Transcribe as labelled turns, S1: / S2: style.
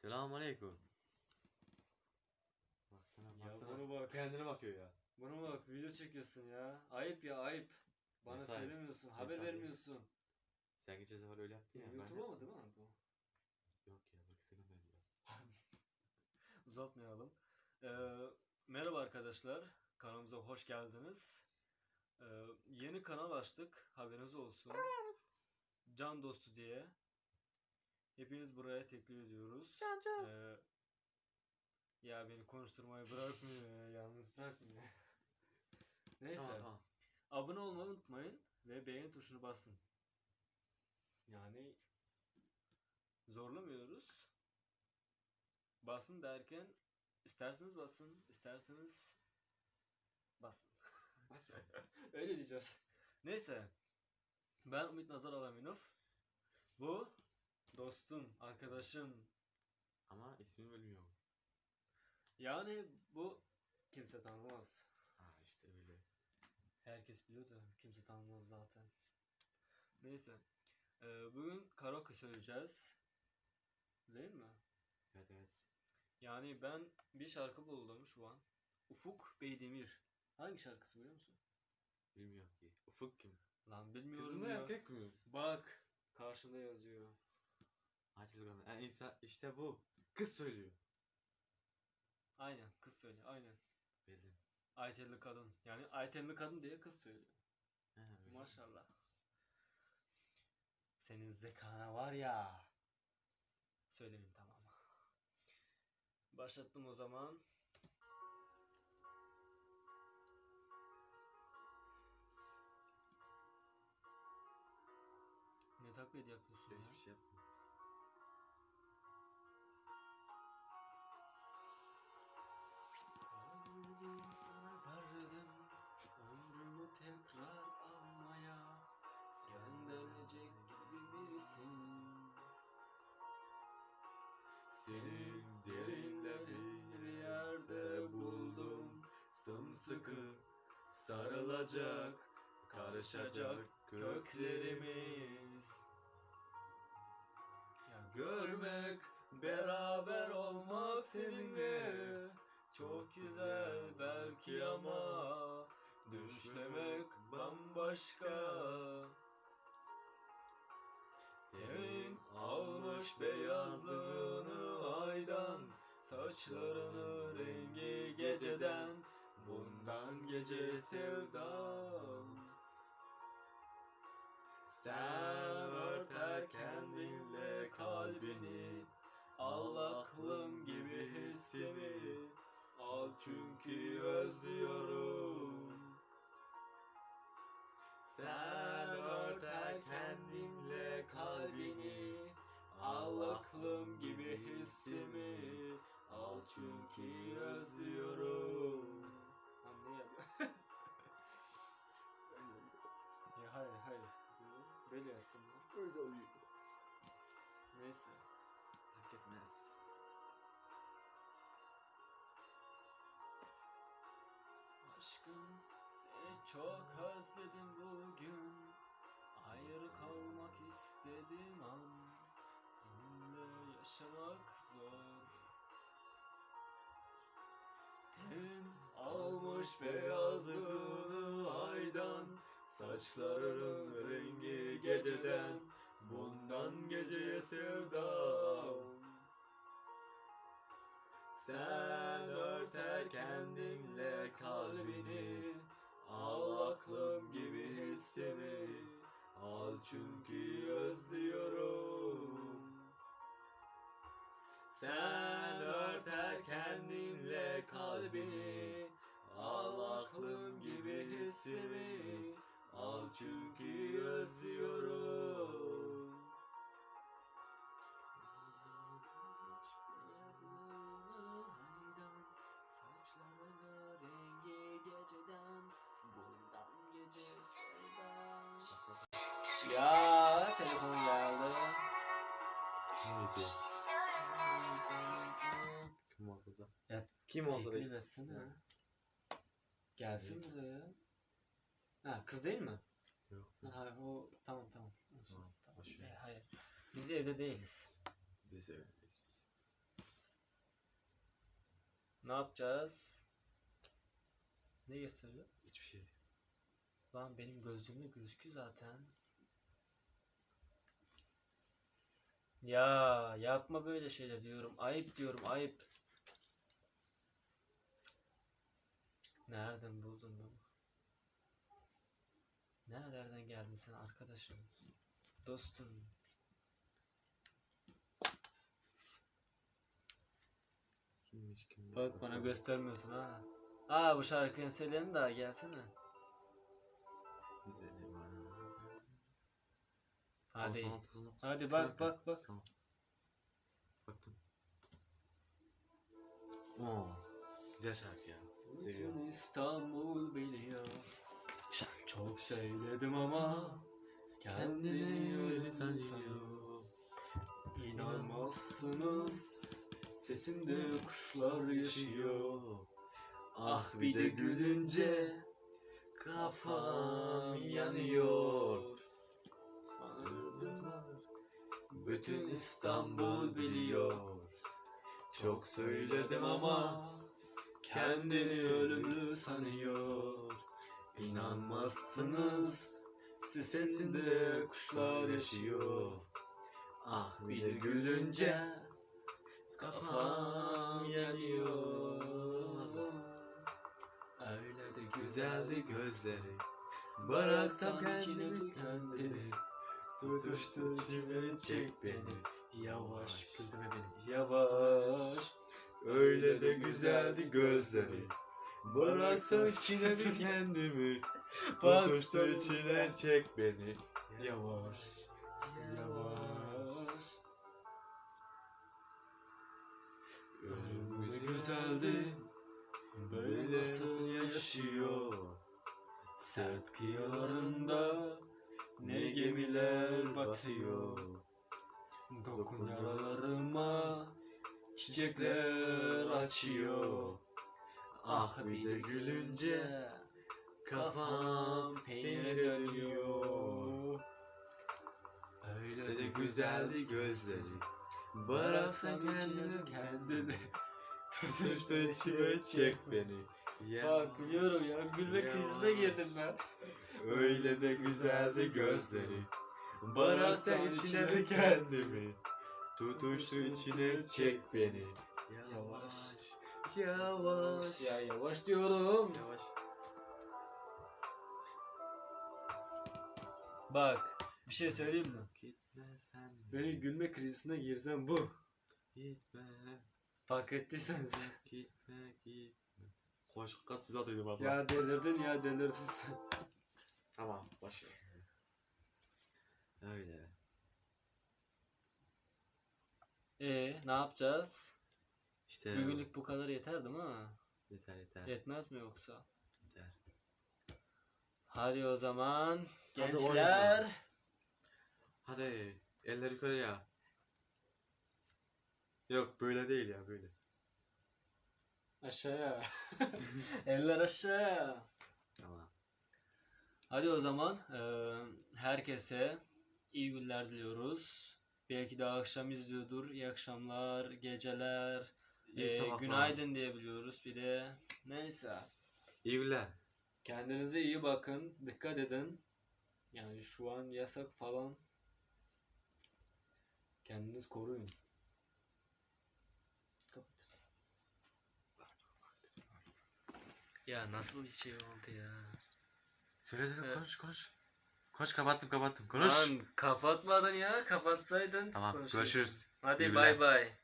S1: Selamun aleyküm. Baksana
S2: Ya
S1: baksana.
S2: bunu bak.
S1: Kendine bakıyor ya.
S2: Bana bak video çekiyorsun ya. Ayıp ya ayıp. Bana
S1: ayıp.
S2: söylemiyorsun. Haber vermiyorsun.
S1: Sen geçen sefer öyle yaptın ya. ben
S2: YouTube'a
S1: de-
S2: mı değil mi bu?
S1: Yok ya bak sakın öyle yap.
S2: Uzatmayalım. Ee, merhaba arkadaşlar. Kanalımıza hoş geldiniz. Ee, yeni kanal açtık. Haberiniz olsun. Can Dostu diye. Hepiniz buraya teklif ediyoruz.
S1: Can Can.
S2: Ee, ya beni konuşturmayı bırakmıyor ya. Yalnız bırakmıyor. Neyse.
S1: Tamam tamam.
S2: Abone olmayı unutmayın ve beğeni tuşunu basın. Yani zorlamıyoruz. Basın derken isterseniz basın, isterseniz basın.
S1: Basın.
S2: Öyle diyeceğiz. Neyse. Ben Ümit Nazar Alaminov. Bu dostum, arkadaşım.
S1: Ama ismini bilmiyorum.
S2: Yani bu kimse tanımaz.
S1: Ha işte öyle.
S2: Herkes biliyor da kimse tanımaz zaten. Neyse. Ee, bugün karaoke söyleyeceğiz. Değil mi?
S1: Evet evet.
S2: Yani ben bir şarkı buldum şu an. Ufuk Beydemir. Hangi şarkısı biliyor musun?
S1: Bilmiyorum ki. Ufuk kim?
S2: Lan
S1: Kız
S2: bilmiyorum
S1: mı
S2: ya.
S1: erkek mi?
S2: Bak karşında yazıyor.
S1: Aç Instagram'da. Yani insan işte bu. Kız söylüyor.
S2: Aynen kız söylüyor aynen.
S1: Belli.
S2: Aytelli kadın. Yani Aytelli kadın diye kız söylüyor.
S1: Öyle.
S2: Maşallah. Senin zekana var ya. Söylemeyeyim tamam. Başlattım o zaman. Ne taklit yapıyorsun
S1: Öyle
S2: ya?
S1: bir şey yapma. Senin derinde bir yerde buldum. Sımsıkı sarılacak Karışacak köklerimiz
S2: Ya
S1: Görmek, beraber olmak seninle Çok güzel belki ama Düşlemek bambaşka. Ten almış beyazlığını aydan Saçlarını rengi geceden Bundan gece sevdam Sen örter kendinle kalbini Al aklım gibi hissimi Al çünkü özlüyorum
S2: Neyse.
S1: Fark etmez.
S2: Aşkım seni çok özledim bugün. Ayrı kalmak istedim an Seninle yaşamak zor.
S1: Ten almış beyazlığını aydan Saçlarının rengi geceden Bundan geceye sevdam. Sen örter kendinle kalbini Al aklım gibi hissimi Al çünkü özlüyorum. Sen örter kendinle kalbini
S2: Ya telefon geldi.
S1: Neydi? Kim oldu da?
S2: Ya,
S1: Kim oldu
S2: Teklif
S1: da?
S2: etsene. Gelsin buraya. Ha kız değil mi?
S1: Yok.
S2: Ha o tamam tamam.
S1: Tamam,
S2: tamam.
S1: boş ver.
S2: E, hayır. Biz evde değiliz.
S1: Biz öyleyiz.
S2: Ne yapacağız? Ne gösteriyor?
S1: Hiçbir şey.
S2: Lan benim gözlüğümde gözüküyor zaten. Ya yapma böyle şeyler diyorum. Ayıp diyorum ayıp. Nereden buldun bunu? Nerelerden geldin sen arkadaşım? Dostum.
S1: Kimmiş kimmiş.
S2: Bak bana göstermiyorsun ha. Aa bu şarkının söyleyen daha gelsene. Hadi.
S1: Doksan altı, doksan
S2: Hadi
S1: sekiz,
S2: bak bak bak.
S1: Tamam. Baktım. Oo. Güzel şarkı ya. Seviyorum.
S2: Bütün İstanbul biliyor.
S1: Şarkı
S2: Çok söyledim ama kendini öyle sanıyor. İnanmazsınız sesimde kuşlar yaşıyor. Ah bir de gülünce
S1: kafam yanıyor.
S2: Bütün İstanbul biliyor. Çok söyledim ama kendini ölümlü sanıyor. İnanmazsınız sesinde kuşlar yaşıyor. Ah bir de gülünce kafam yanıyor. Öyle de
S1: Güzeldi gözleri.
S2: Bıraksam kendini.
S1: Tutuştu çimeni çek beni.
S2: Yavaş güldürme beni. Yavaş.
S1: Öyle de güzeldi gözleri. Bıraksam içine bir kendimi. Tutuştur içine çek beni.
S2: Yavaş. Yavaş.
S1: Ölüm güzeldi. Böyle nasıl yaşıyor?
S2: Sert kıyılarında ne gemiler batıyor. Dokun yaralarıma çiçekler açıyor.
S1: Ah bir de gülünce
S2: kafam peynire dönüyor.
S1: Öyle de güzeldi gözleri.
S2: Bıraksam kendini kendini.
S1: Tutuştur içime çek beni.
S2: Bak biliyorum ya gülme
S1: Yavaş.
S2: krizine girdim ben.
S1: Öyle de güzeldi gözleri. Bıraksam içine de kendimi. Tutuştur içine çek beni.
S2: Yavaş.
S1: Yavaş.
S2: Ya yavaş diyorum.
S1: Yavaş.
S2: Bak bir şey söyleyeyim mi?
S1: Gitme sen.
S2: Benim gülme krizine girsem bu.
S1: Gitme.
S2: Fark ettiysen sen.
S1: Gitme gitme. Koş kat siz atıyordum abla.
S2: Ya delirdin ya delirdin sen.
S1: Tamam başlayalım. Öyle.
S2: Ee ne yapacağız?
S1: İşte
S2: Bugünlük bu kadar yeter değil mi?
S1: yeter yeter.
S2: Yetmez mi yoksa?
S1: yeter.
S2: Hadi o zaman
S1: Hadi
S2: gençler.
S1: oyna. Hadi elleri yukarı ya. Yok böyle değil ya böyle.
S2: Aşağıya. Eller aşağı.
S1: Tamam.
S2: Hadi o zaman eee, herkese iyi günler diliyoruz. Belki de akşam izliyordur. İyi akşamlar, geceler,
S1: İyi
S2: eee,
S1: sabahlar.
S2: günaydın diyebiliyoruz bir de. Neyse.
S1: İyi günler.
S2: Kendinize iyi bakın. Dikkat edin. Yani şu an yasak falan. Kendiniz koruyun. Ya nasıl bir şey oldu ya?
S1: Söyle söyle
S2: Evet.
S1: konuş konuş. Konuş kapattım kapattım konuş.
S2: Lan kapatmadın ya. Kapatsaydın.
S1: Tamam
S2: konuşurduk.
S1: görüşürüz.
S2: Hadi
S1: İyi
S2: bay
S1: günler.
S2: bay.